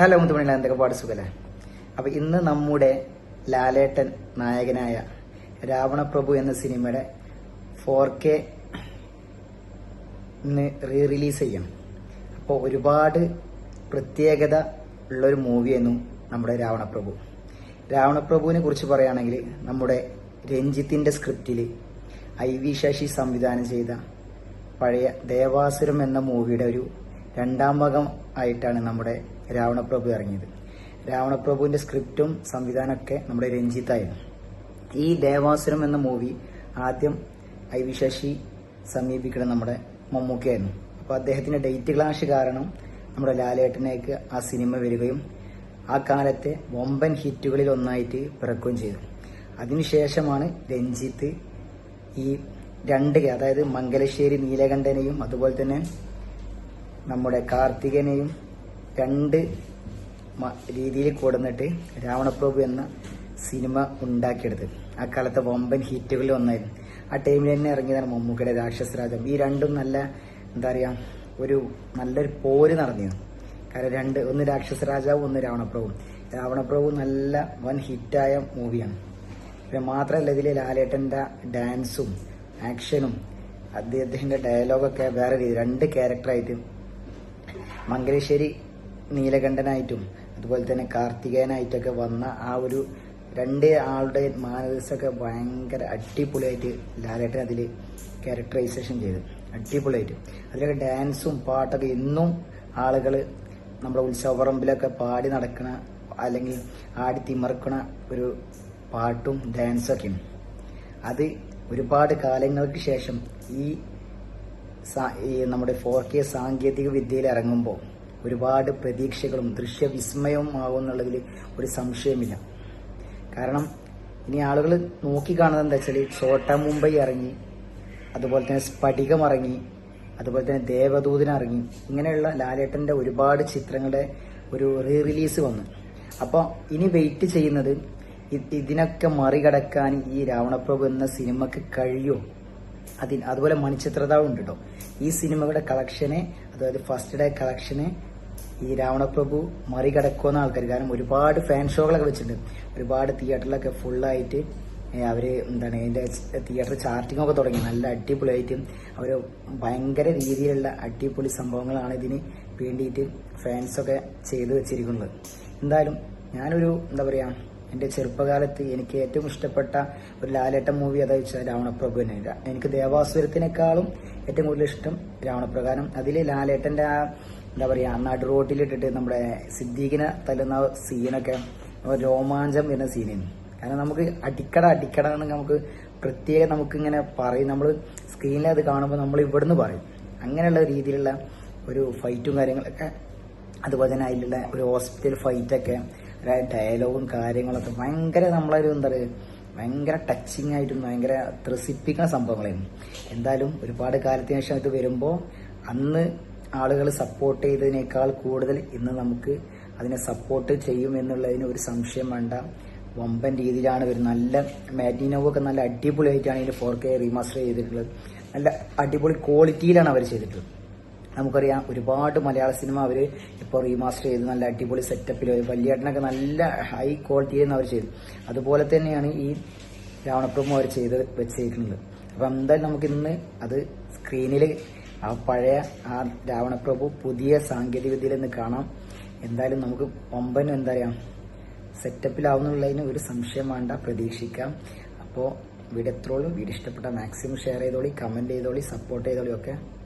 Hello മുത്തുമണികളെ എന്തൊക്കെ പാട് സുഖല്ലേ? അപ്പൊ ഇന്ന് നമ്മുടെ ലാലേട്ടൻ നായകനായ രാവണപ്രഭു എന്ന സിനിമയുടെ ഫോർ കെ റീ റിലീസ് ചെയ്യണം അപ്പോൾ ഒരുപാട് പ്രത്യേകത ഉള്ളൊരു മൂവിയായിരുന്നു നമ്മുടെ രാവണപ്രഭു. രാവണപ്രഭുവിനെ കുറിച്ച് പറയുകയാണെങ്കിൽ നമ്മുടെ രഞ്ജിത്തിന്റെ സ്ക്രിപ്റ്റിൽ ഐ വി ശശി സംവിധാനം ചെയ്ത പഴയ ദേവാസുരം എന്ന മൂവിയുടെ ഒരു രണ്ടാം ഭാഗം ആയിട്ടാണ് നമ്മുടെ രാവണപ്രഭു ഇറങ്ങിയത്. രാവണപ്രഭുവിന്റെ സ്ക്രിപ്റ്റും സംവിധാനമൊക്കെ നമ്മുടെ രഞ്ജിത്തായിരുന്നു. ഈ ദേവാസുരം എന്ന മൂവി ആദ്യം ഐ വി ശശി സമീപിക്കണം നമ്മുടെ മമ്മൂക്കയായിരുന്നു. അപ്പോൾ അദ്ദേഹത്തിന്റെ ഡേറ്റ് ക്ലാഷ് കാരണം നമ്മുടെ ലാലേട്ടനേക്ക് ആ സിനിമ വരികയും ആ കാലത്തെ വമ്പൻ ഹിറ്റുകളിൽ ഒന്നായിട്ട് പിറക്കുകയും ചെയ്തു. അതിനുശേഷമാണ് രഞ്ജിത്ത് ഈ രണ്ട് അതായത് മംഗലശ്ശേരി നീലകണ്ഠനെയും അതുപോലെ തന്നെ നമ്മുടെ കാർത്തികനെയും രണ്ട് രീതിയിൽ കൊടുന്നിട്ട് രാവണപ്രഭു എന്ന സിനിമ ഉണ്ടാക്കിയെടുത്തത് ആ കാലത്തെ വമ്പൻ ഹിറ്റുകളിൽ ഒന്നായിരുന്നു ആ ടൈമിൽ തന്നെ ഇറങ്ങിയതാണ് മമ്മൂക്കയുടെ രാക്ഷസരാജം. ഈ രണ്ടും നല്ല എന്താ പറയുക ഒരു നല്ലൊരു പോര് നടന്നിരുന്നു. കാരണം രണ്ട് ഒന്ന് രാക്ഷസരാജാവും ഒന്ന് രാവണപ്രഭു രാവണപ്രഭു നല്ല വൻ ഹിറ്റായ മൂവിയാണ്. പിന്നെ മാത്രമല്ല ഇതിൽ ലാലേട്ടന്റെ ഡാൻസും ആക്ഷനും അദ്ദേഹത്തിന്റെ ഡയലോഗൊക്കെ വേറെ രീതി രണ്ട് ക്യാരക്ടറായിട്ട് മംഗലശ്ശേരി നീലകണ്ഠനായിട്ടും അതുപോലെ തന്നെ കാർത്തികേയനായിട്ടൊക്കെ വന്ന ആ ഒരു രണ്ട് ആളുടെ മാനവികസൊക്കെ ഭയങ്കര അടിപൊളിയായിട്ട് ലാലേട്ടൻ അതിൽ ക്യാരക്ടറൈസേഷൻ ചെയ്തു. അടിപൊളിയായിട്ട്. അതിലൊക്കെ ഡാൻസും പാട്ടൊക്കെ ഇന്നും ആളുകൾ നമ്മുടെ ഉത്സവപ്പറമ്പിലൊക്കെ പാടി നടക്കണ അല്ലെങ്കിൽ ആടി തിമർക്കണ ഒരു പാട്ടും ഡാൻസൊക്കെയാണ് അത് ഒരുപാട് കാലങ്ങൾക്ക് ശേഷം ഈ നമ്മുടെ ഫോർ കെ സാങ്കേതിക വിദ്യയിൽ ഇറങ്ങുമ്പോൾ ഒരുപാട് പ്രതീക്ഷകളും ദൃശ്യവിസ്മയവും ആവുമെന്നുള്ളതിൽ ഒരു സംശയമില്ല. കാരണം ഇനി ആളുകൾ നോക്കിക്കാണുന്നത് എന്താ വെച്ചാൽ ചോട്ട മുംബൈ ഇറങ്ങി അതുപോലെ തന്നെ സ്ഫടികം ഇറങ്ങി അതുപോലെ തന്നെ ദേവദൂതൻ ഇറങ്ങി ഇങ്ങനെയുള്ള ലാലേട്ടന്റെ ഒരുപാട് ചിത്രങ്ങളുടെ ഒരു റീ റിലീസ് വന്നു. അപ്പോൾ ഇനി വെയിറ്റ് ചെയ്യുന്നത് ഇതിനൊക്കെ മറികടക്കാൻ ഈ രാവണപ്രഭു എന്ന സിനിമക്ക് കഴിയുമോ അതിന് അതുപോലെ മണിച്ചിത്രതാവ് ഉണ്ട് കേട്ടോ ഈ സിനിമകളുടെ കളക്ഷനെ അതായത് ഫസ്റ്റ് ഡേ കളക്ഷനെ ഈ രാവണപ്രഭു മറികടക്കുമെന്ന ആൾക്കാർ കാരണം ഒരുപാട് ഫാൻ ഷോകളൊക്കെ വെച്ചിട്ടുണ്ട്. ഒരുപാട് തിയേറ്ററിലൊക്കെ ഫുള്ളായിട്ട് അവർ എന്താണ് അതിന്റെ തിയേറ്റർ ചാർട്ടിംഗ് ഒക്കെ തുടങ്ങി. നല്ല അടിപൊളിയായിട്ട് അവർ ഭയങ്കര രീതിയിലുള്ള അടിപൊളി സംഭവങ്ങളാണ് ഇതിന് വേണ്ടിയിട്ട് ഫാൻസൊക്കെ ചെയ്തു വെച്ചിരിക്കുന്നത്. എന്തായാലും ഞാനൊരു എന്താ പറയാ എന്റെ ചെറുപ്പകാലത്ത് എനിക്ക് ഏറ്റവും ഇഷ്ടപ്പെട്ട ഒരു ലാലേട്ടൻ മൂവി അതാ വെച്ചാൽ രാവണപ്രഭു തന്നെ. ര- എനിക്ക് ദേവാസുരത്തിനേക്കാളും ഏറ്റവും കൂടുതൽ ഇഷ്ടം രാവണപ്രകാരം അതിൽ ലാലേട്ടന്റെ ആ എന്താ പറയാ നടു റോട്ടിലിട്ടിട്ട് നമ്മുടെ സിദ്ദീഖിനെ തല്ലുന്ന സീനൊക്കെ രോമാഞ്ചം വരുന്ന സീനാണ് കാരണം നമുക്ക് അടിക്കട അടിക്കട എന്ന് നമുക്ക് പ്രത്യേകം നമുക്ക് ഇങ്ങനെ പറയും. നമ്മൾ സ്ക്രീനിൽ അത് കാണുമ്പോൾ നമ്മൾ ഇവിടുന്ന് പറയും. അങ്ങനെയുള്ള രീതിയിലുള്ള ഒരു ഫൈറ്റും കാര്യങ്ങളൊക്കെ. അതുപോലെ തന്നെ അതിലുള്ള ഒരു ഹോസ്പിറ്റൽ ഫൈറ്റൊക്കെ ഡയലോഗും കാര്യങ്ങളൊക്കെ ഭയങ്കര നമ്മളൊരു എന്താ പറയുക ഭയങ്കര ടച്ചിങ് ആയിട്ടും ഭയങ്കര ത്രസിപ്പിക്കുന്ന സംഭവങ്ങളായിരുന്നു. എന്തായാലും ഒരുപാട് കാലത്തിന് ശേഷം ഇത് വരുമ്പോൾ അന്ന് ആളുകൾ സപ്പോർട്ട് ചെയ്തതിനേക്കാൾ കൂടുതൽ ഇന്ന് നമുക്ക് അതിനെ സപ്പോർട്ട് ചെയ്യും എന്നുള്ളതിന് ഒരു സംശയം വേണ്ട. വമ്പൻ രീതിയിലാണ് വരുന്നത്. നല്ല മാറ്റിനോവൊക്കെ നല്ല അടിപൊളിയായിട്ടാണ് ഇതിന് ഫോർ കെ റീമാസ്റ്റർ ചെയ്തിട്ടുള്ളത്. നല്ല അടിപൊളി ക്വാളിറ്റിയിലാണ് അവർ ചെയ്തിട്ടുള്ളത്. നമുക്കറിയാം ഒരുപാട് മലയാള സിനിമ അവർ ഇപ്പോൾ റീമാസ്റ്റർ ചെയ്ത് നല്ല അടിപൊളി സെറ്റപ്പിൽ വലിയേട്ടനൊക്കെ നല്ല ഹൈ ക്വാളിറ്റിയിൽ അവർ ചെയ്തു അതുപോലെ തന്നെയാണ് ഈ രാവണപ്രഭു അവർ ചെയ്ത് വെച്ചേക്കുന്നത്. അപ്പം എന്തായാലും നമുക്ക് ഇന്ന് അത് സ്ക്രീനിൽ ആ പഴയ ആ രാവണപ്രഭു പുതിയ സാങ്കേതിക വിദ്യയിൽ നിന്ന് കാണാം. എന്തായാലും നമുക്ക് ഒമ്പൻ എന്താ പറയാ സെറ്റപ്പിലാവുന്നുള്ളതിന് ഒരു സംശയം വേണ്ട പ്രതീക്ഷിക്കാം. അപ്പോൾ വീഡിയോ എത്രോളും വീഡിയോ ഇഷ്ടപ്പെട്ട മാക്സിമം ഷെയർ ചെയ്തോളി കമന്റ് ചെയ്തോളി സപ്പോർട്ട് ചെയ്തോളി ഒക്കെ.